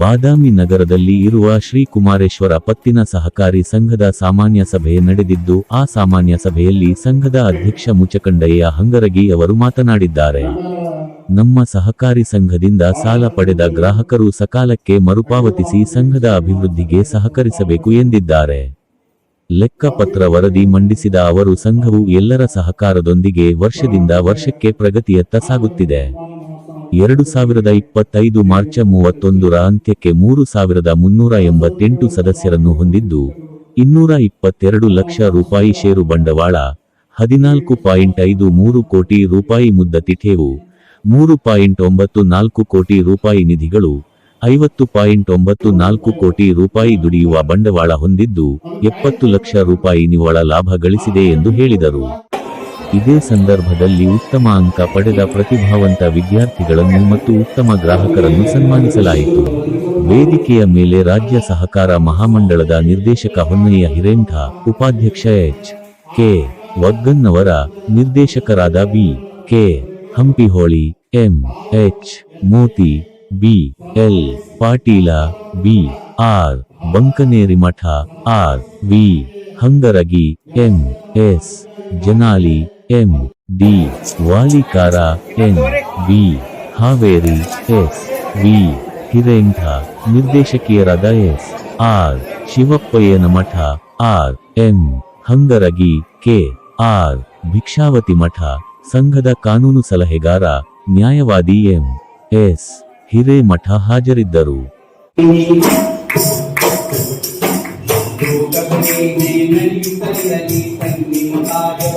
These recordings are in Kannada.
ಬಾದಾಮಿ ನಗರದಲ್ಲಿ ಇರುವ ಶ್ರೀ ಕುಮಾರೇಶ್ವರ ಪತ್ತಿನ ಸಹಕಾರಿ ಸಂಘದ ಸಾಮಾನ್ಯ ಸಭೆ ನಡೆದಿದ್ದು, ಆ ಸಾಮಾನ್ಯ ಸಭೆಯಲ್ಲಿ ಸಂಘದ ಅಧ್ಯಕ್ಷ ಮುಚಕಂಡಯ್ಯ ಹಂಗರಗಿ ಅವರು ಮಾತನಾಡಿದ್ದಾರೆ. ನಮ್ಮ ಸಹಕಾರಿ ಸಂಘದಿಂದ ಸಾಲ ಪಡೆದ ಗ್ರಾಹಕರು ಸಕಾಲಕ್ಕೆ ಮರುಪಾವತಿಸಿ ಸಂಘದ ಅಭಿವೃದ್ಧಿಗೆ ಸಹಕರಿಸಬೇಕು ಎಂದಿದ್ದಾರೆ. ಲೆಕ್ಕಪತ್ರ ವರದಿ ಮಂಡಿಸಿದ ಅವರು, ಸಂಘವು ಎಲ್ಲರ ಸಹಕಾರದೊಂದಿಗೆ ವರ್ಷದಿಂದ ವರ್ಷಕ್ಕೆ ಪ್ರಗತಿಯತ್ತ ಸಾಗುತ್ತಿದೆ. ಎರಡು ಸಾವಿರದ ಇಪ್ಪತ್ತೈದು ಮಾರ್ಚ್ ಮೂವತ್ತೊಂದರ ಅಂತ್ಯಕ್ಕೆ ಮೂರು ಸಾವಿರದ ಮುನ್ನೂರ ಎಂಬತ್ತೆಂಟು ಸದಸ್ಯರನ್ನು ಹೊಂದಿದ್ದು, ಇನ್ನೂರ ಇಪ್ಪತ್ತೆರಡು ಲಕ್ಷ ರೂಪಾಯಿ ಷೇರು ಬಂಡವಾಳ, ಹದಿನಾಲ್ಕು ಪಾಯಿಂಟ್ ಐದು ಮೂರು ಕೋಟಿ ರೂಪಾಯಿ ಮುದ್ದತಿ ಠೇವು ಮೂರು ಪಾಯಿಂಟ್ ಒಂಬತ್ತು ನಾಲ್ಕು ಕೋಟಿ ರೂಪಾಯಿ ನಿಧಿಗಳು, ಐವತ್ತು ಪಾಯಿಂಟ್ ಒಂಬತ್ತು ನಾಲ್ಕು ಕೋಟಿ ರೂಪಾಯಿ ದುಡಿಯುವ ಬಂಡವಾಳ ಹೊಂದಿದ್ದು, ಎಪ್ಪತ್ತು ಲಕ್ಷ ರೂಪಾಯಿ ನಿವ್ವಳ ಲಾಭ ಗಳಿಸಿದೆ ಎಂದು ಹೇಳಿದರು. ಇದೇ ಸಂದರ್ಭದಲ್ಲಿ ಉತ್ತಮ ಅಂಕ ಪಡೆದ ಪ್ರತಿಭಾವಂತ ವಿದ್ಯಾರ್ಥಿಗಳನ್ನು ಮತ್ತು ಉತ್ತಮ ಗ್ರಾಹಕರನ್ನು ಸನ್ಮಾನಿಸಲಾಯಿತು. ವೇದಿಕೆಯ ಮೇಲೆ ರಾಜ್ಯ ಸಹಕಾರ ಮಹಾಮಂಡಳದ ನಿರ್ದೇಶಕ ಹೊನ್ನಯ್ಯ ಹಿರೇಂಠ, ಉಪಾಧ್ಯಕ್ಷ ಎಚ್. ಕೆ. ವಗ್ಗನ್ನವರ ನಿರ್ದೇಶಕರಾದ B. K. Hampiholi, M. H. Moti B. L. Patil, B. R. Bankaneri Math, R. V. Hangaragi, M. S. Janali M D Walikar, N B Haveri, S V Hiremath ನಿರ್ದೇಶಕಿಯರಾದ S R Shivappayyana Math R M Hangaragi, K R Bhikshavati Math, ಸಂಘದ ಕಾನೂನು ಸಲಹೆಗಾರ, ನ್ಯಾಯವಾದಿ ಎಂ ಎಸ್ ಹಿರೇಮಠ ಹಾಜರಿದ್ದರು.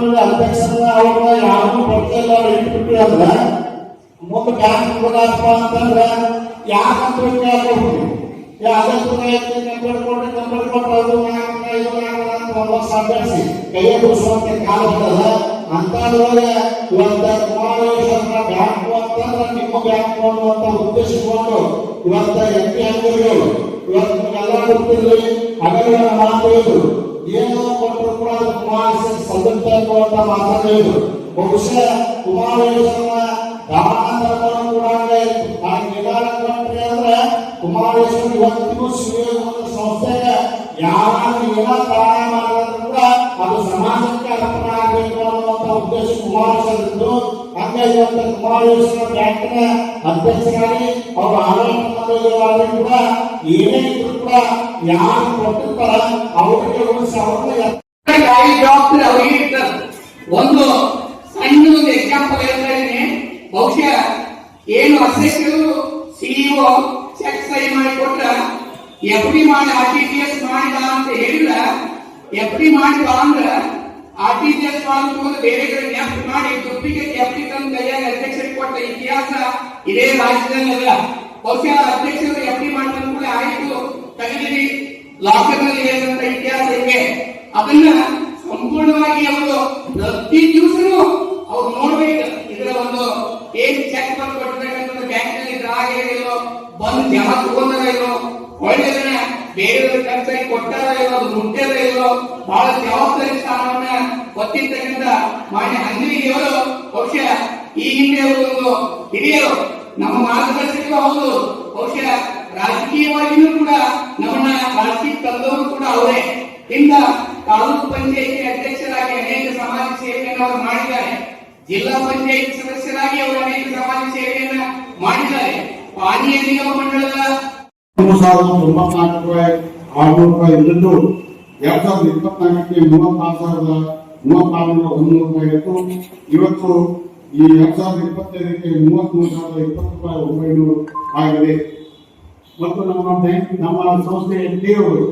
ಆಡಳಿತ ಅಧ್ಯಕ್ಷರ ಅವ್ರನ್ನ ಯಾರನ್ನೂ ಬರ್ತಿಲ್ಲ ಇಟ್ಬಿಟ್ಟಿ ಅಂದ್ರ ಮುಂದೆ ಬ್ಯಾಂಕ್ ಹೋಗಪ್ಪ ಅಂತಂದ್ರ ಯಾಕಂತ ಕೇಳ್ಕೊಂಡು ಅದಕ್ಕೆ ನಂಬರ್ ಕೊಟ್ಟು ನಂಬರ್ ಕೊಟ್ಟು ಅದು ನಾಲ್ಕು ಐದು ನಾಲ್ಕು ಅಂತ ಒಂದು ವರ್ಷ ಅಭ್ಯಾಸಿ ಕೈಯ ಬಿಡಿಸುವಂತ ಕಾಲ ಬರ್ತದ ಅಂತದ್ರೊಳಗೆ ಇವತ್ತ ಕುಮಾರೇಶ್ವರನ ಬ್ಯಾಂಕ್ ಅಂತಂದ್ರ ನಿಮ್ಮ ಬ್ಯಾಂಕ್ ಅನ್ನುವಂತ ಉದ್ದೇಶ ಇಟ್ಕೊಂಡು ಇವತ್ತ ಎಂ ಪಿ ಅಂಗಡಿಗಳು ಇವತ್ತು ನಿಮ್ಗೆಲ್ಲ ಗೊತ್ತಿರಲಿ ಹಗಲಿನ ಮಾತು ಇದು ಏನೋ ಕೊಟ್ಟರು ಕೂಡ ಕುಮಾರೇಶ್ವರ ಸಲ್ಲುತ್ತೆ ಅನ್ನುವಂತ ಮಾತನ್ನ ಇದು ಬಹುಶಃ ಯೋಜನ ದಾನಾಂತರಗಳು ಕೂಡ ಆ ನಿಧಾನ ಕಂಟ್ರಿ ಅಂದ್ರೆ ಕುಮಾರೇಶ್ವರ ಇವತ್ತಿಗೂ ಶಿವಯೋಗ ಸಂಸ್ಥೆಗೆ ಯಾರು ಏನೋ ಕೂಡ ಅದು ಸಮಾಜಕ್ಕೆ ಅರ್ಪಣೆ ಆಗಬೇಕು ಅನ್ನುವಂತ ಉದ್ದೇಶ ಕುಮಾರೇಶ್ವರ ಇದ್ದು ಹಂಗೆ ಇವತ್ತು ಕುಮಾರೇಶ್ವರ ಬ್ಯಾಂಕಿನ ಅಧ್ಯಕ್ಷರಾಗಿ ಅವರು ಆಡಳಿತ ಕೂಡ ಏನೇ ಕೂಡ ಯಾರು ಅವರಿಗೆ ಉಳಿಸಿ ಅವ್ರನ್ನ ಗಾಡಿ ಜವಾಬ್ದಾರಿ ಅವರಿಗೆ ಇರ್ತದೆ ಒಂದು ಸಣ್ಣ ಒಂದು ಎಕ್ಸಾಂಪಲ್ ಹೇಳ್ತಾ ಇದ್ದೀನಿ ಬಹುಶಃ ಏನು ಅಧ್ಯಕ್ಷರು ಸಿಇಒ ಚೆಕ್ ಸಹಿ ಮಾಡಿ ಕೊಟ್ಟ ಎಫ್ ಡಿ ಮಾಡಿ ಆರ್ ಟಿ ಜಿ ಎಸ್ ಮಾಡಿದ ಅಂತ ಹೇಳಿಲ್ಲ. ಎಫ್ ಡಿ ಮಾಡಿದ ಅಂದ್ರ ಆರ್ ಟಿ ಜಿ ಎಸ್ ಮಾಡಿದ ಬೇರೆ ಕಡೆ ಎಫ್ ಮಾಡಿ ದುಡ್ಡಿಗೆ ಎಫ್ ಡಿ ತಂದು ಕೈಯಾಗ ಅಧ್ಯಕ್ಷರಿಗೆ ಕೊಟ್ಟ ಇತಿಹಾಸ ಇದೇ ರಾಜ್ಯದಲ್ಲ ಬಹುಶಃ ಅಧ್ಯಕ್ಷರು ಎಫ್ ಡಿ ಮಾಡಿದ ಆಯ್ತು. ತೆಗೆದಿರಿ ಲಾಕರ್ನಲ್ಲಿ ಇರುವಂತ ಇತಿಹಾಸ ಹಿಂಗೆ ಅದನ್ನ ಸಂಪೂರ್ಣವಾಗಿ ಅವರು ಪ್ರತಿ ದಿವಸನೂ ಅವ್ರು ನೋಡ್ಬೇಕು. ಇದರ ಒಂದು ಏನ್ ಚೆಕ್ ಬಂದು ಕೊಡ್ಬೇಕಂತ ಬ್ಯಾಂಕ್ನಲ್ಲಿ ಇದ್ರ ಇಲ್ಲೋ ಬಂದ್ ಜಮಾ ಇಲ್ಲೋ ಒಳ್ಳೆದನ್ನ ಬೇರೆಯವ್ರ ಖರ್ಚಾಗಿ ಕೊಟ್ಟಾರ ಇಲ್ಲೋ ಮುಟ್ಟ್ಯಾರ ಇಲ್ಲೋ ಬಹಳ ಜವಾಬ್ದಾರಿ ಸ್ಥಾನವನ್ನ ಗೊತ್ತಿರ್ತಕ್ಕಂಥ ಮಾನ್ಯ ಅಂಗಡಿಯವರು ಬಹುಶಃ ಈ ಹಿಂದೆ ಒಂದು ಹಿರಿಯರು. ನಮ್ಮ ಮಾರ್ಗದರ್ಶಕರು ಹೌದು. ಬಹುಶಃ ರಾಜಕೀಯವಾಗಿಯೂ ಕೂಡ ನಮ್ಮನ್ನ ರಾಜಕೀಯ ತಂದವರು ಕೂಡ ಅವರೇ. ಇಂದ ತಾಲೂಕು ಪಂಚಾಯಿತಿ ಅಧ್ಯಕ್ಷರಾಗಿ ಅನೇಕ ಸಮಾಜ ಸೇವೆಯನ್ನು ಅವರು ಮಾಡಿದ್ದಾರೆ. ಜಿಲ್ಲಾ ಪಂಚಾಯತ್ ಸದಸ್ಯರಾಗಿ ಅವರು ಅನೇಕ ಸಮಾಜ ಸೇವೆಯನ್ನ ಮಾಡಿದ್ದಾರೆ. ಪಾನೀಯ ನಿಗಮ ಮಂಡಳದ ಮೂರು ಸಾವಿರದ ತೊಂಬತ್ನಾಲ್ಕು ರೂಪಾಯಿ ಆರುನೂರು ರೂಪಾಯಿ ಇದ್ದದ್ದು ಎರಡ್ ಸಾವಿರದ ಇಪ್ಪತ್ನಾಲ್ಕಕ್ಕೆ ಮೂವತ್ತಾರು ಸಾವಿರದ ಒಂದೂರು ರೂಪಾಯಿ ಇತ್ತು ಇವತ್ತು ಈ ಎರಡ್ ಸಾವಿರದ ಇಪ್ಪತ್ತೈದಕ್ಕೆ ಮೂವತ್ಮೂರು ಸಾವಿರದ ಇಪ್ಪತ್ತು ರೂಪಾಯಿ ಒಂಬೈನೂರು ಆಗಿದೆ ಮತ್ತು ನಮ್ಮ ಬ್ಯಾಂಕ್ ನಮ್ಮ ಸಂಸ್ಥೆಯ ಠೇವುಗಳು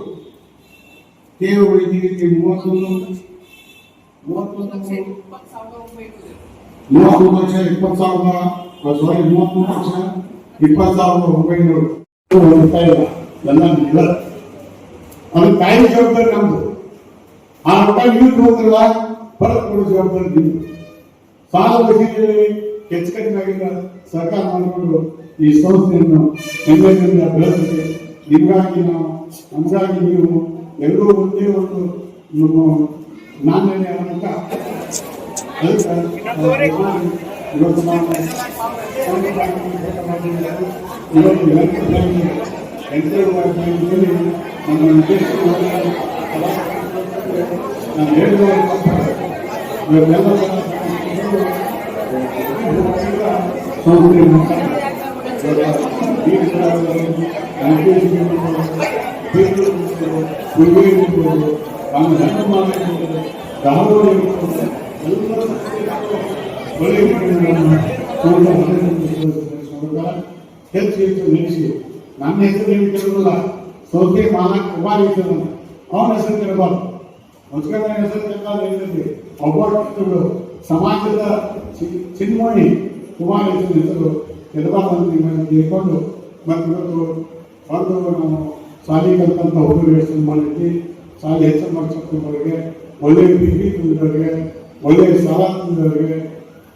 ಠೇವುಗಳು ಇದಕ್ಕೆ ಮೂವತ್ತೊಂದು ಮೂವತ್ತೊಂದು ಮೂವತ್ತೊಂದು ಲಕ್ಷ, ಇಪ್ಪತ್ತು ಸಾವಿರದ ಸಾರಿ ಮೂವತ್ತೊಂದು ಲಕ್ಷ, ಇಪ್ಪತ್ತು ಸಾವಿರದ ಒಂಬೈನೂರು. ಅದನ್ನ ಕಾಯಿ ಜವಾಬ್ದಾರಿ ನಮ್ದು ಆ ರೂಪಾಯಿ ನೀವು ತಗೋದ್ರಲ್ಲ ಬರತ್ ಕೊಡೋ ಜವಾಬ್ದಾರಿ ನೀವು ಸಾಲ ವಸೂಲಿಯಲ್ಲಿ ಹೆಚ್ಚು ಸರ್ಕಾರ ಮಾಡಿಕೊಂಡು ಈ ಸಂಸ್ಥೆಯನ್ನು ಹೆಮ್ಮೆಯಿಂದ ಬೆಳೆಸಿದೆ ನಿಮಗಾಗಿ ನಾವು ನಮಗಾಗಿ ನೀವು ಎಲ್ಲರೂ ಒಂದೇ ಒಂದು ನಮ್ಮ ನಾಣ್ಯ ಅಂತ ಅದಕ್ಕೆ ಇವತ್ತು ನಾವು మనం ఇలాంటి ఎంతో వాటిని మనం ఉద్దేశం దాని ಹೆಚ್ಚು ಹೆಚ್ಚು ನಿಲ್ಲಿಸಿ ನನ್ನ ಹೆಸರು ಏನು ಕೇಳೋದಿಲ್ಲ ಸೌಖ್ಯ ಮಾನಕ್ ಕುಮಾರ್ ಇದ್ದಾನೆ ಅವನ ಹೆಸರು ಕೇಳಬಾರ್ದು ಮುಸ್ಕರ ಹೆಸರು ಕೇಳಬಾರ್ದು ಒಬ್ಬ ಒಬ್ಬರು ಸಮಾಜದ ಚಿನ್ಮೋಣಿ ಕುಮಾರ್ ಹೆಸರು ಹೆಸರು ಕೆಲಬಾರ್ದು ಅಂತ ನಿಮ್ಮನ್ನು ತಿಳ್ಕೊಂಡು ಮತ್ತು ಇವತ್ತು ಒಂದು ನಾವು ಶಾಲೆ ಕಲ್ತಂತ ಹುಡುಗರು ಹೆಸರು ಮಾಡಿದ್ವಿ. ಶಾಲೆ ಹೆಚ್ಚು ಮಾಡಿಸೋರಿಗೆ ಒಳ್ಳೆಯ ಡಿಗ್ರಿ ತುಂಬಿದವರಿಗೆ ಒಳ್ಳೆಯ ಸಾಲ ತುಂಬಿದವರಿಗೆ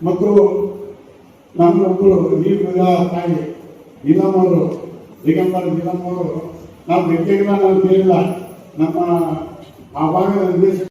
ಮತ್ತು ನಮ್ಮ ಒಬ್ಬರು ಈ ತಾಯಿ ನೀಲಮ್ಮವರು ದಿಗಂಬರ ನೀಲಮ್ಮವರು ನಾವು ವ್ಯಕ್ತಿಗಳ ನಾವು ಕೇಳಿಲ್ಲ. ನಮ್ಮ ಆ ಭಾಗದ ನಿರ್ದೇಶಕ